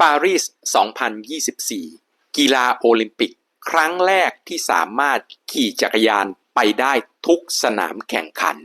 ปารีส 2024 กีฬาโอลิมปิก ครั้งแรกที่สามารถขี่จักรยานไปได้ทุกสนามแข่งขัน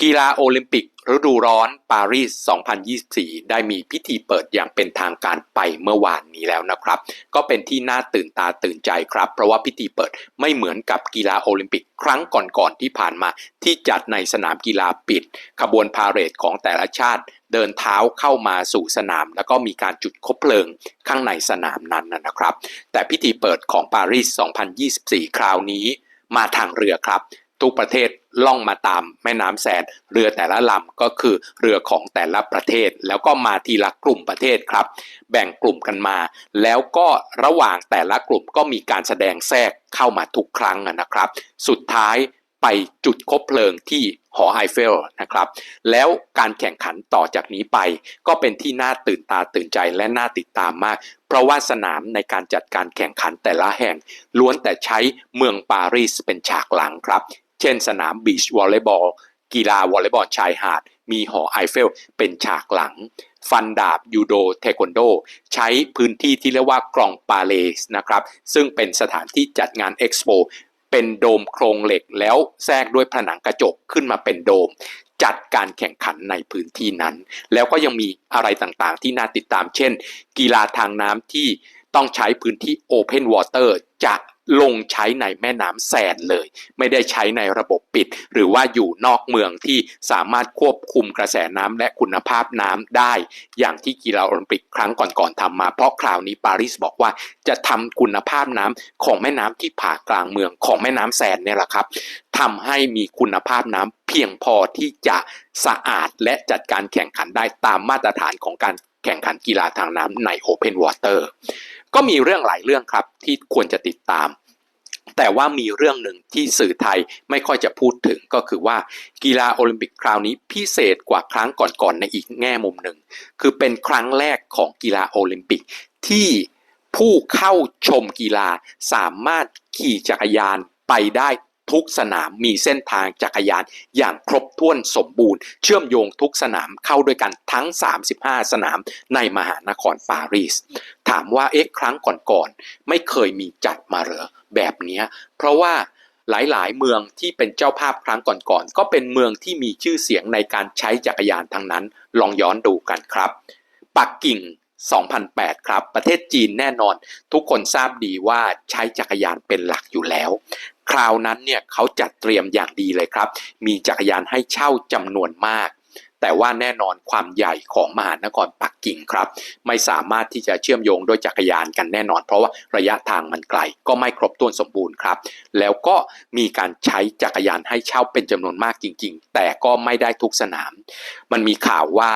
กีฬาโอลิมปิกฤดูร้อนปารีส 2024 ได้มีพิธีเปิดอย่างเป็นทางการไปเมื่อวานนี้แล้วนะครับ ก็เป็นที่น่าตื่นตาตื่นใจครับ เพราะว่าพิธีเปิดไม่เหมือนกับกีฬาโอลิมปิกครั้งก่อนๆที่ผ่านมาที่จัดในสนามกีฬาปิด ขบวนพาเหรดของแต่ละชาติ เดินเท้าเข้ามาสู่สนาม แล้วก็มีการจุดคบเพลิงข้างในสนามนั้นนะครับ แต่พิธีเปิดของปารีส 2024 คราวนี้มาทางเรือครับ ทุกประเทศล่องมาตามแม่น้ำแสนเรือแต่ละลำก็คือเรือของแต่ละประเทศ แล้วก็มาทีละกลุ่มประเทศครับ แบ่งกลุ่มกันมา แล้วก็ระหว่างแต่ละกลุ่มก็มีการแสดงแทรกเข้ามาทุกครั้งนะครับ สุดท้าย ไปจุดคบเพลิงที่หอไอเฟลนะครับ แล้วการแข่งขันต่อจากนี้ไป ก็เป็นที่น่าตื่นตาตื่นใจและน่าติดตามมาก เพราะว่าสนามในการจัดการแข่งขันแต่ละแห่ง ล้วนแต่ใช้เมืองปารีสเป็นฉากหลังครับ เช่นสนามบีชวอลเลย์บอลกีฬาวอลเลย์บอลชายหาด มีหอไอเฟล เป็นฉากหลัง ฟันดาบยูโดเทควันโด ใช้พื้นที่ที่เรียกว่ากรองปาเลสนะครับ ซึ่งเป็นสถานที่จัดงานเอ็กซ์โป เป็นโดมโครงเหล็กแล้วแทรกด้วยผนังกระจกขึ้นมาเป็นโดม จัดการแข่งขันในพื้นที่นั้น แล้วก็ยังมีอะไรต่างๆ ที่น่าติดตาม เช่น กีฬาทางน้ำที่ต้องใช้พื้นที่ Open Water จะ ลงใช้ในแม่น้ำแซนเลย ไม่ได้ใช้ในระบบปิด หรือว่าอยู่นอกเมืองที่สามารถควบคุมกระแสน้ำและคุณภาพน้ำได้ อย่างที่กีฬาโอลิมปิกครั้งก่อนๆทำมา เพราะคราวนี้ปารีสบอกว่าจะทำคุณภาพน้ำของแม่น้ำที่ผ่ากลางเมืองของแม่น้ำแซนเนี่ยแหละครับทำให้มีคุณภาพน้ำเพียงพอที่จะสะอาดและจัดการแข่งขันได้ตามมาตรฐานของการแข่งขันกีฬาทางน้ำใน Open Water ก็มีเรื่องหลายเรื่องครับที่ควรจะติดตาม แต่ว่ามีเรื่องหนึ่งที่สื่อไทยไม่ค่อยจะพูดถึงก็คือว่ากีฬาโอลิมปิกคราวนี้พิเศษกว่าครั้งก่อนๆในอีกแง่มุมหนึ่ง คือเป็นครั้งแรกของกีฬาโอลิมปิกที่ผู้เข้าชมกีฬาสามารถขี่จักรยานไปได้ทุกสนามมีเส้นทางจักรยานอย่างครบถ้วนสมบูรณ์ เชื่อมโยงทุกสนามเข้าด้วยกันทั้ง 35 สนามในมหานครปารีส ถามว่าเอ๊ะครั้งก่อนๆไม่เคยมีจัดมาเหรอแบบนี้เพราะว่าหลายๆ เมืองที่เป็นเจ้าภาพครั้งก่อนๆก็เป็นเมืองที่มีชื่อเสียงในการใช้จักรยานทั้งนั้น ลองย้อนดูกันครับ ปักกิ่ง 2008 ครับ ประเทศจีนแน่นอน ทุกคนทราบดีว่าใช้จักรยานเป็นหลักอยู่แล้ว คราวนั้นเนี่ยเขาจัดเตรียมอย่างดีเลยครับ มีจักรยานให้เช่าจำนวนมาก แต่ว่าแน่นอนความใหญ่ของมหานครปักกิ่งครับ ไม่สามารถที่จะเชื่อมโยงด้วยจักรยานกันแน่นอน เพราะว่าระยะทางมันไกลก็ไม่ครบถ้วนสมบูรณ์ครับ แล้วก็มีการใช้จักรยานให้เช่าเป็นจำนวนมากจริง ๆ แต่ก็ไม่ได้ทุกสนาม มันมีข่าวว่า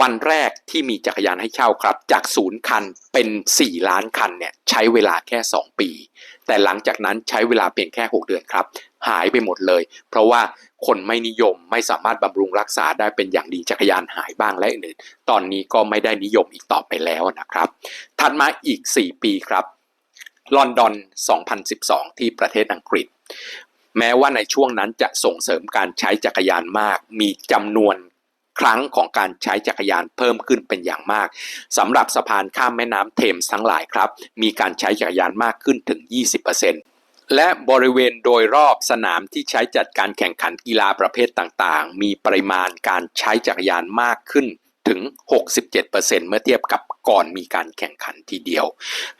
วันแรกที่มีจักรยานให้เช่าครับ จากศูนย์คันเป็น 4 ล้านคันเนี่ยใช้เวลาแค่ 2 ปี แต่หลังจากนั้นใช้เวลาเพียงแค่ 6 เดือนครับ หายไปหมดเลย เพราะว่าคนไม่นิยมไม่สามารถบำรุงรักษาได้เป็นอย่างดีจักรยานหายบ้างและอื่นตอนนี้ก็ไม่ได้นิยมอีกต่อไปแล้วนะครับ ถัดมาอีก 4 ปีครับลอนดอน 2012 ที่ประเทศอังกฤษ แม้ว่าในช่วงนั้นจะส่งเสริมการใช้จักรยานมาก มีจำนวน ครั้งของการใช้จักรยานเพิ่มขึ้นเป็นอย่างมากสำหรับสะพานข้ามแม่น้ำเทมส์ทั้งหลายครับ มีการใช้จักรยานมากขึ้นถึง 20%และบริเวณโดยรอบสนามที่ใช้จัดการแข่งขันกีฬาประเภทต่างๆ มีปริมาณการใช้จักรยานมากขึ้น ถึง 67%เมื่อเทียบกับก่อนมีการแข่งขันทีเดียว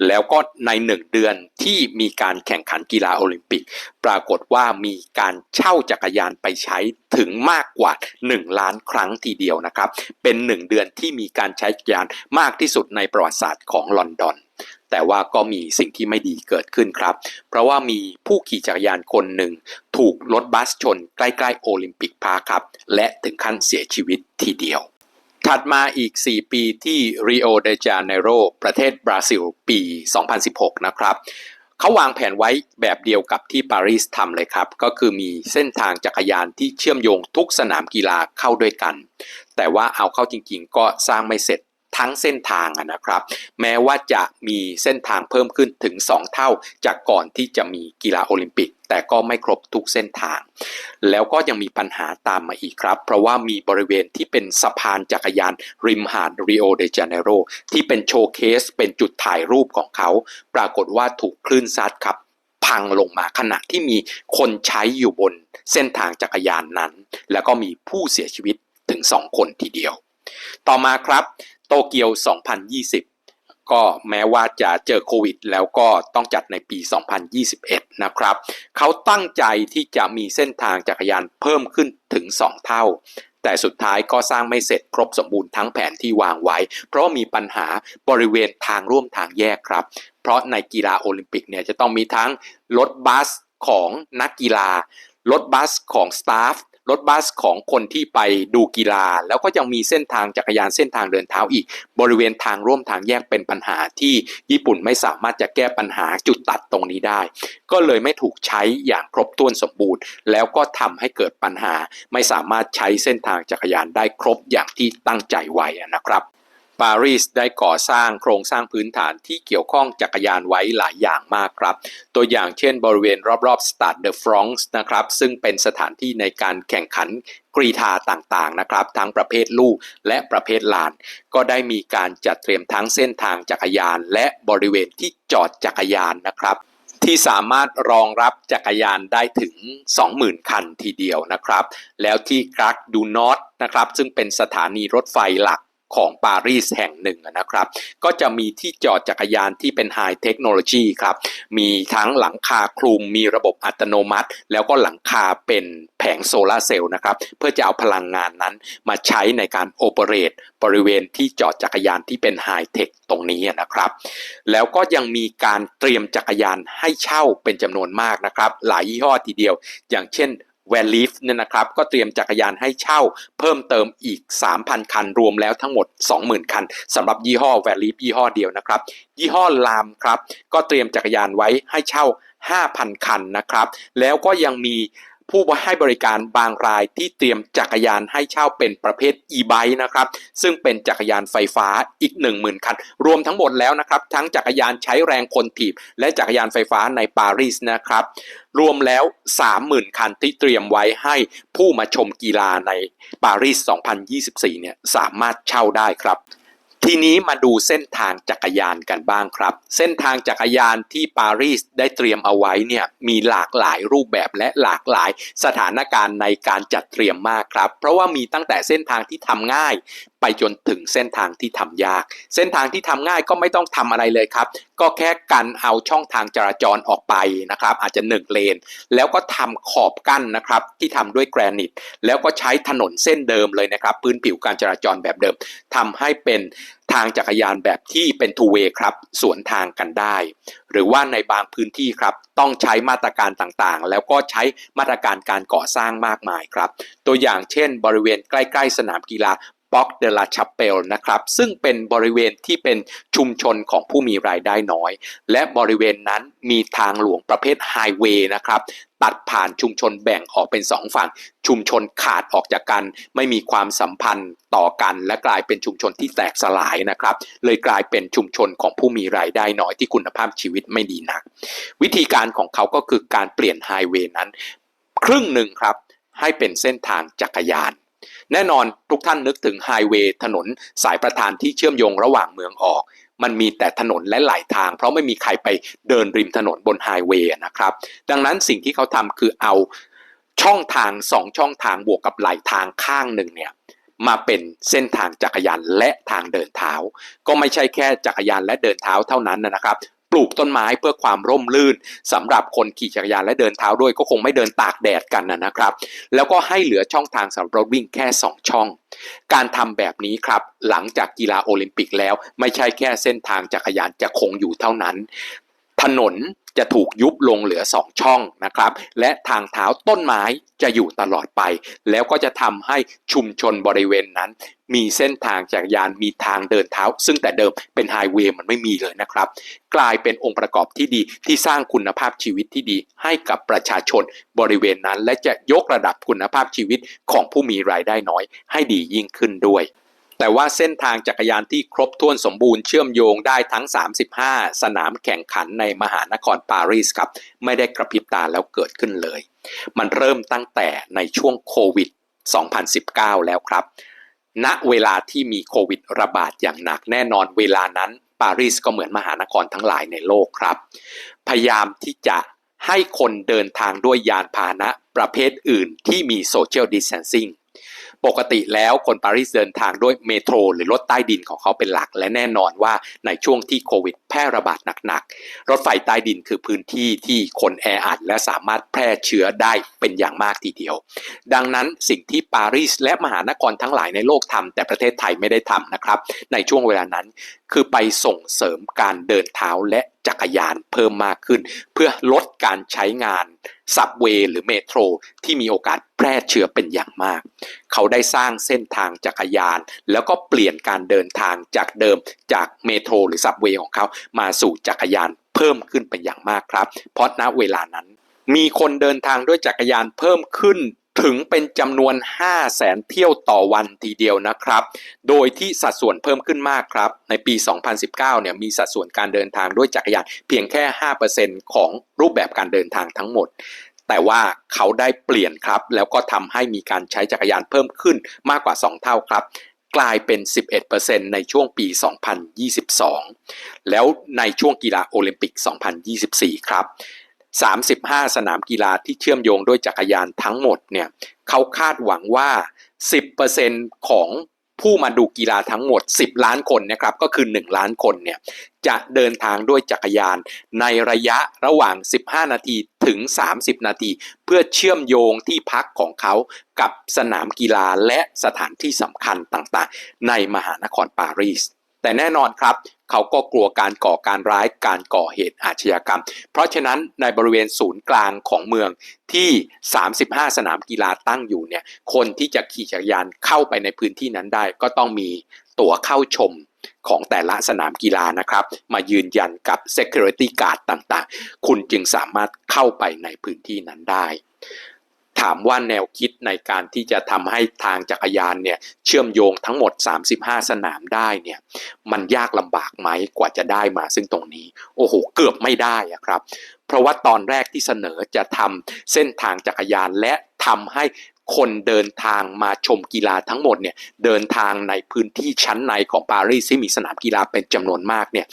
แล้วก็ในหนึ่งเดือนที่มีการแข่งขันกีฬาโอลิมปิก ปรากฏว่ามีการเช่าจักรยานไปใช้ถึงมากกว่า 1 ล้านครั้งทีเดียวนะครับ เป็น 1 เดือนที่มีการใช้จักรยานมากที่สุดในประวัติศาสตร์ของลอนดอนแต่ว่าก็มีสิ่งที่ไม่ดีเกิดขึ้นครับ เพราะว่ามีผู้ขี่จักรยานคนหนึ่ง ถูกรถบัสชนใกล้ ๆ โอลิมปิกพาครับ และถึงขั้นเสียชีวิตทีเดียว ถัดมาอีก 4 ปีที่ริโอเดจาเนโรประเทศบราซิล ปี 2016 นะครับเขาวางแผนไว้แบบเดียวกับที่ปารีสทำเลยครับ ก็คือมีเส้นทางจักรยานที่เชื่อมโยงทุกสนามกีฬาเข้าด้วยกัน แต่ว่าเอาเข้าจริงๆ ก็สร้างไม่เสร็จ ทั้งเส้นทางนะครับ แม้ว่าจะมีเส้นทางเพิ่มขึ้นถึง 2 เท่า จากก่อนที่จะมีกีฬาโอลิมปิก แต่ก็ไม่ครบทุกเส้นทาง แล้วก็ยังมีปัญหาตามมาอีกครับ เพราะว่ามีบริเวณที่เป็นสะพานจักรยานริมหาดริโอเดจาเนโรที่เป็นโชว์เคส เป็นจุดถ่ายรูปของเขา ปรากฏว่าถูกคลื่นซัดครับพังลงมาขณะที่มีคนใช้อยู่บนเส้นทางจักรยานนั้น แล้วก็มีผู้เสียชีวิตถึง 2 คนทีเดียว ต่อมาครับ โตเกียว 2020 ก็แม้ว่าจะเจอโควิด แล้วก็ต้องจัดในปี 2021 นะครับ เขาตั้งใจที่จะมีเส้นทางจักรยานเพิ่มขึ้นถึง 2 เท่า แต่สุดท้ายก็สร้างไม่เสร็จครบสมบูรณ์ทั้งแผนที่วางไว้ เพราะมีปัญหาบริเวณทางร่วมทางแยกครับ เพราะในกีฬาโอลิมปิกเนี่ยจะต้องมีทั้งรถบัสของนักกีฬารถบัสของสตาฟ รถบัสของคนที่ไปดูกีฬา แล้วก็ยังมีเส้นทางจักรยานเส้นทางเดินเท้าอีก บริเวณทางร่วมทางแยกเป็นปัญหาที่ญี่ปุ่นไม่สามารถจะแก้ปัญหาจุดตัดตรงนี้ได้ ก็เลยไม่ถูกใช้อย่างครบถ้วนสมบูรณ์ แล้วก็ทำให้เกิดปัญหา ไม่สามารถใช้เส้นทางจักรยานได้ครบอย่างที่ตั้งใจไว้นะครับ ปารีสได้ก่อสร้างโครงสร้างพื้นฐานที่เกี่ยวข้องจักรยานไว้หลายอย่างมากครับ ตัวอย่างเช่นบริเวณรอบๆ Stade de France นะครับซึ่งเป็นสถานที่ในการแข่งขันกรีธาต่างๆนะครับทั้งประเภทลู่และประเภทลาน ก็ได้มีการจัดเตรียมทั้งเส้นทางจักรยาน และบริเวณที่จอดจักรยานนะครับที่สามารถรองรับจักรยานได้ถึง 20,000 คันทีเดียวนะครับ แล้วที่กรักดูนอตนะครับ ซึ่งเป็นสถานีรถไฟหลัก ของปารีสแห่งหนึ่งนะครับ ก็จะมีที่จอดจักรยานที่เป็นไฮเทคโนโลยีครับ มีทั้งหลังคาคลุมมีระบบอัตโนมัติ แล้วก็หลังคาเป็นแผงโซลาร์เซลล์นะครับ เพื่อจะเอาพลังงานนั้นมาใช้ในการโอเปเรตบริเวณที่จอดจักรยานที่เป็นไฮเทคตรงนี้นะครับ แล้วก็ยังมีการเตรียมจักรยานให้เช่าเป็นจำนวนมากนะครับ หลายยี่ห้อทีเดียว อย่างเช่น แวนลิฟเนี่ยนะครับก็เตรียมจักรยานให้เช่าเพิ่มเติมอีก 3,000 คัน รวมแล้วทั้งหมด 20,000 คันสำหรับยี่ห้อแวนลิฟยี่ห้อเดียวนะครับ ยี่ห้อลามครับ ก็เตรียมจักรยานไว้ให้เช่า 5,000 คันนะครับ แล้วก็ยังมี ผู้ให้บริการบางรายที่เตรียมจักรยานให้เช่าเป็นประเภท e-bike นะครับ ซึ่งเป็นจักรยานไฟฟ้าอีก 10,000 คัน รวมทั้งหมดแล้วนะครับ ทั้งจักรยานใช้แรงคนถีบ และจักรยานไฟฟ้าในปารีสนะครับ รวมแล้ว 30,000 คันที่เตรียมไว้ให้ผู้มาชมกีฬาในปารีส 2024 เนี่ยสามารถเช่าได้ครับ ทีนี้มาดูเส้นทางจักรยานกันบ้างครับ เส้นทางจักรยานที่ปารีสได้เตรียมเอาไว้เนี่ยมีหลากหลายรูปแบบและหลากหลายสถานการณ์ในการจัดเตรียมมากครับ เพราะว่ามีตั้งแต่เส้นทางที่ทำง่าย ไปจนถึงเส้นทางที่ทำยาก เส้นทางที่ทำง่ายก็ไม่ต้องทำอะไรเลยครับ ก็แค่กันเอาช่องทางจราจรออกไปนะครับ อาจจะหนึ่งเลน แล้วก็ทำขอบกั้นนะครับที่ทำด้วยแกรนิต แล้วก็ใช้ถนนเส้นเดิมเลยนะครับ พื้นผิวการจราจรแบบเดิมทำให้เป็นทางจักรยานแบบที่เป็นทูเวย์ครับสวนทางกันได้ หรือว่าในบางพื้นที่ครับต้องใช้มาตรการต่างๆ แล้วก็ใช้มาตรการการก่อสร้างมากมายครับ ตัวอย่างเช่น บริเวณใกล้ ๆ สนามกีฬา ป็อกเดลาชัปเปลนะครับซึ่งเป็นบริเวณที่เป็นชุมชนของผู้มีรายได้น้อย และบริเวณนั้นมีทางหลวงประเภทไฮเวย์นะครับตัดผ่านชุมชนแบ่งออกเป็นสองฝั่ง ชุมชนขาดออกจากกัน ไม่มีความสัมพันธ์ต่อกัน และกลายเป็นชุมชนที่แตกสลายนะครับ เลยกลายเป็นชุมชนของผู้มีรายได้น้อยที่คุณภาพชีวิตไม่ดีนัก วิธีการของเขาก็คือการเปลี่ยนไฮเวย์นั้น ครึ่งหนึ่งครับให้เป็นเส้นทางจักรยาน แน่นอนทุกท่านนึกถึงไฮเวย์ถนนสายประธานที่เชื่อมโยงระหว่างเมืองออก มันมีแต่ถนนและหลายทาง เพราะไม่มีใครไปเดินริมถนนบนไฮเวย์นะครับ ดังนั้นสิ่งที่เขาทำคือเอาช่องทางสองช่องทางบวกกับหลายทางข้างหนึ่งเนี่ยมาเป็นเส้นทางจักรยานและทางเดินเท้า ก็ไม่ใช่แค่จักรยานและเดินเท้าเท่านั้นนะครับ ปลูกต้นไม้เพื่อความร่มรื่นสำหรับคนขี่จักรยานและเดินเท้าด้วยก็คงไม่เดินตากแดดกันนะครับ แล้วก็ให้เหลือช่องทางสำหรับรถวิ่งแค่ 2 ช่อง การทำแบบนี้ครับ หลังจากกีฬาโอลิมปิกแล้ว ไม่ใช่แค่เส้นทางจักรยานจะคงอยู่เท่านั้น ถนน จะถูกยุบลงเหลือ 2 ช่องนะครับ และทางเท้าต้นไม้จะอยู่ตลอดไป แล้วก็จะทำให้ชุมชนบริเวณนั้น มีเส้นทางจักรยานมีทางเดินเท้า ซึ่งแต่เดิมเป็นไฮเวย์มันไม่มีเลยนะครับ กลายเป็นองค์ประกอบที่ดีที่สร้างคุณภาพชีวิตที่ดี ให้กับประชาชนบริเวณนั้น และจะยกระดับคุณภาพชีวิตของผู้มีรายได้น้อย ให้ดียิ่งขึ้นด้วย แต่ว่าเส้นทางจักรยานที่ครบถ้วนสมบูรณ์เชื่อมโยงได้ทั้ง 35 สนามแข่งขันในมหานครปารีสครับ ไม่ได้กระพริบตาแล้วเกิดขึ้นเลย มันเริ่มตั้งแต่ในช่วงโควิด 2019 แล้วครับ ณเวลาที่มีโควิดระบาดอย่างหนักแน่นอนเวลานั้นปารีสก็เหมือนมหานครทั้งหลายในโลกครับ พยายามที่จะให้คนเดินทางด้วยยานพาหนะประเภทอื่นที่มีโซเชียลดิสเทนซิ่ง ปกติแล้วคนปารีสเดินทางด้วยเมโทรหรือรถใต้ดินของเขาเป็นหลัก และแน่นอนว่าในช่วงที่โควิดแพร่ระบาดหนักๆ รถไฟใต้ดินคือพื้นที่ที่คนแออัดและสามารถแพร่เชื้อได้เป็นอย่างมากทีเดียว ดังนั้นสิ่งที่ปารีสและมหานครทั้งหลายในโลกทำแต่ประเทศไทยไม่ได้ทำนะครับ ในช่วงเวลานั้น คือไปส่งเสริมการเดินเท้าและจักรยานเพิ่มมากขึ้น เพื่อลดการใช้งานซับเวย์หรือเมโทรที่มีโอกาสแพร่เชื้อเป็นอย่างมาก เขาได้สร้างเส้นทางจักรยาน แล้วก็เปลี่ยนการเดินทางจากเดิมจากเมโทรหรือซับเวย์ของเขามาสู่จักรยานเพิ่มขึ้นเป็นอย่างมากครับ เพราะณเวลานั้นมีคนเดินทางด้วยจักรยานเพิ่มขึ้น ถึงเป็นจำนวน 5 0 0แสนเที่ยวต่อวันทีเดียวนะครับ โดยที่สัดส่วนเพิ่มขึ้นมากครับ ในปี 2019 เนี่ยมีสัดส่วนการเดินทางด้วยจักรยานเพียงแค่ 5%ของรูปแบบการเดินทางทั้งหมด แต่ว่าเขาได้เปลี่ยนครับ แล้วก็ทำให้มีการใช้จักรยานเพิ่มขึ้นมากกว่า 2 เท่าครับกลายเป็น 11%ในช่วงปี 2022 แล้วในช่วงกีฬาโอลิมปิก 2024 ครับ 35 สนามกีฬาที่เชื่อมโยงด้วยจักรยานทั้งหมดเนี่ยเขาคาดหวังว่า 10%ของผู้มาดูกีฬาทั้งหมด 10 ล้านคนนะครับก็คือ 1 ล้านคนเนี่ยจะเดินทางด้วยจักรยานในระยะระหว่าง 15 นาทีถึง 30 นาที เพื่อเชื่อมโยงที่พักของเขากับสนามกีฬาและสถานที่สำคัญต่างๆ ในมหานครปารีสแต่แน่นอนครับ เขาก็กลัวการก่อการร้ายการก่อเหตุอาชญากรรม เพราะฉะนั้นในบริเวณศูนย์กลางของเมืองที่ 35 สนามกีฬาตั้งอยู่เนี่ยคนที่จะขี่จักรยานเข้าไปในพื้นที่นั้นได้ ก็ต้องมีตั๋วเข้าชมของแต่ละสนามกีฬานะครับ มายืนยันกับ Security Guard ต่างๆ คุณจึงสามารถเข้าไปในพื้นที่นั้นได้ ถามว่าแนวคิดในการที่จะทำให้ทางจักรยานเนี่ยเชื่อมโยงทั้งหมด 35 สนามได้เนี่ยมันยากลำบากไหมกว่าจะได้มาซึ่งตรงนี้ โอ้โห เกือบไม่ได้อะครับ เพราะว่าตอนแรกที่เสนอจะทำเส้นทางจักรยานและทำให้คนเดินทางมาชมกีฬาทั้งหมดเนี่ยเดินทางในพื้นที่ชั้นในของปารีสที่มีสนามกีฬาเป็นจำนวนมากเนี่ย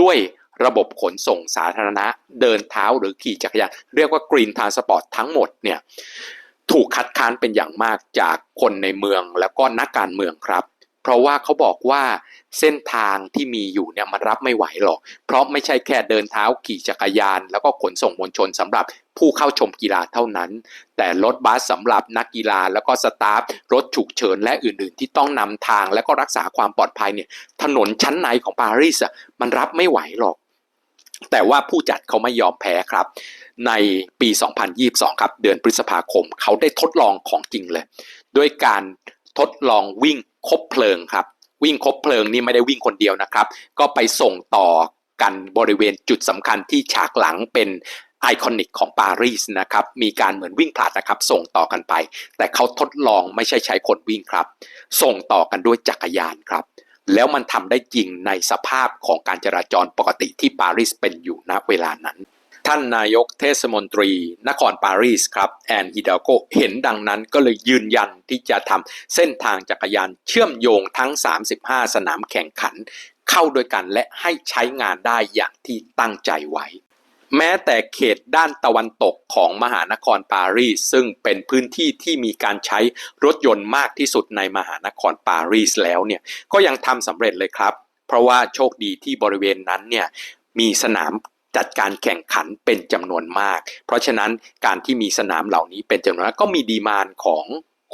ด้วยระบบขนส่งสาธารณะ เดินเท้าหรือขี่จักรยานเรียกว่ากรีนทานสปอร์ตทั้งหมดเนี่ย ถูกคัดค้านเป็นอย่างมากจากคนในเมืองแล้วก็นักการเมืองครับ เพราะว่าเขาบอกว่าเส้นทางที่มีอยู่เนี่ยมันรับไม่ไหวหรอก เพราะไม่ใช่แค่เดินเท้าขี่จักรยาน แล้วก็ขนส่งมวลชนสำหรับผู้เข้าชมกีฬาเท่านั้น แต่รถบัสสำหรับนักกีฬาแล้วก็สตาฟรถฉุกเฉินและอื่นๆ ที่ต้องนำทางและก็รักษาความปลอดภัยเนี่ยถนนชั้นในของปารีสอะมันรับไม่ไหวหรอก แต่ว่าผู้จัดเขาไม่ยอมแพ้ครับ ในปี 2022 ครับ เดือนพฤษภาคม เขาได้ทดลองของจริงเลย ด้วยการทดลองวิ่งคบเพลิงครับ วิ่งคบเพลิงนี่ไม่ได้วิ่งคนเดียวนะครับ ก็ไปส่งต่อกันบริเวณจุดสำคัญที่ฉากหลังเป็นไอคอนิกของปารีสนะครับมีการเหมือนวิ่งผลัดนะครับ ส่งต่อกันไป แต่เขาทดลองไม่ใช่ใช้คนวิ่งครับ ส่งต่อกันด้วยจักรยานครับ แล้วมันทำได้จริงในสภาพของการจราจรปกติที่ปารีสเป็นอยู่ณเวลานั้น ท่านนายกเทศมนตรี นครปารีสครับแอนฮิดาโกเห็นดังนั้นก็เลยยืนยันที่จะทำเส้นทางจักรยานเชื่อมโยงทั้ง 35 สนามแข่งขัน เข้าด้วยกันและให้ใช้งานได้อย่างที่ตั้งใจไว้ แม้แต่เขตด้านตะวันตกของมหานครปารีสซึ่งเป็นพื้นที่ที่มีการใช้รถยนต์มากที่สุดในมหานครปารีสแล้วเนี่ยก็ยังทำสำเร็จเลยครับ เพราะว่าโชคดีที่บริเวณนั้นเนี่ยมีสนามจัดการแข่งขันเป็นจำนวนมาก เพราะฉะนั้นการที่มีสนามเหล่านี้เป็นจำนวนมากก็มีดีมานของ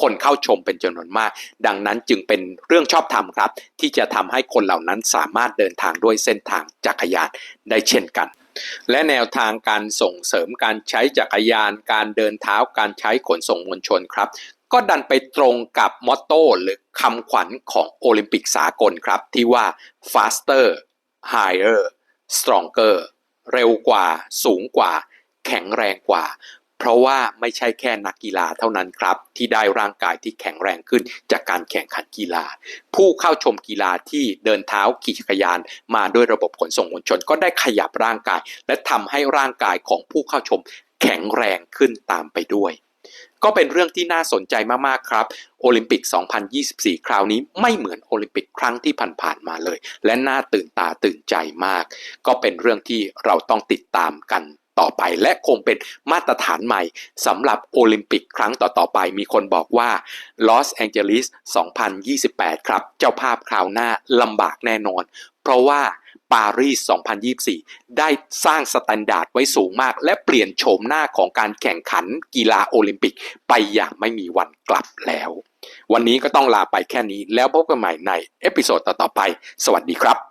คนเข้าชมเป็นจำนวนมาก ดังนั้นจึงเป็นเรื่องชอบธรรมครับ ที่จะทำให้คนเหล่านั้นสามารถเดินทางด้วยเส้นทางจักรยานได้เช่นกัน และแนวทางการส่งเสริมการใช้จักรยาน การเดินเท้าการใช้ขนส่งมวลชนครับ ก็ดันไปตรงกับมอตโต้หรือคำขวัญของโอลิมปิกสากลครับ ที่ว่า faster higher stronger เร็วกว่า สูงกว่า แข็งแรงกว่า เพราะว่าไม่ใช่แค่นักกีฬาเท่านั้นครับ ที่ได้ร่างกายที่แข็งแรงขึ้นจากการแข่งขันกีฬา ผู้เข้าชมกีฬาที่เดินเท้าขี่จักรยานมาด้วยระบบขนส่งมวลชน ก็ได้ขยับร่างกาย และทำให้ร่างกายของผู้เข้าชมแข็งแรงขึ้นตามไปด้วย ก็เป็นเรื่องที่น่าสนใจมากๆครับ โอลิมปิก 2024 คราวนี้ไม่เหมือนโอลิมปิกครั้งที่ผ่านๆมาเลย และน่าตื่นตาตื่นใจมาก ก็เป็นเรื่องที่เราต้องติดตามกัน ต่อไป และคงเป็นมาตรฐานใหม่สำหรับโอลิมปิกครั้งต่อๆไป มีคนบอกว่าลอสแองเจลิส 2028 ครับ เจ้าภาพคราวหน้าลำบากแน่นอน เพราะว่าปารีส 2024 ได้สร้างสแตนดาร์ดไว้สูงมาก และเปลี่ยนโฉมหน้าของการแข่งขันกีฬาโอลิมปิกไปอย่างไม่มีวันกลับแล้ว วันนี้ก็ต้องลาไปแค่นี้แล้วพบกันใหม่ในเอพิโซดต่อๆไป สวัสดีครับ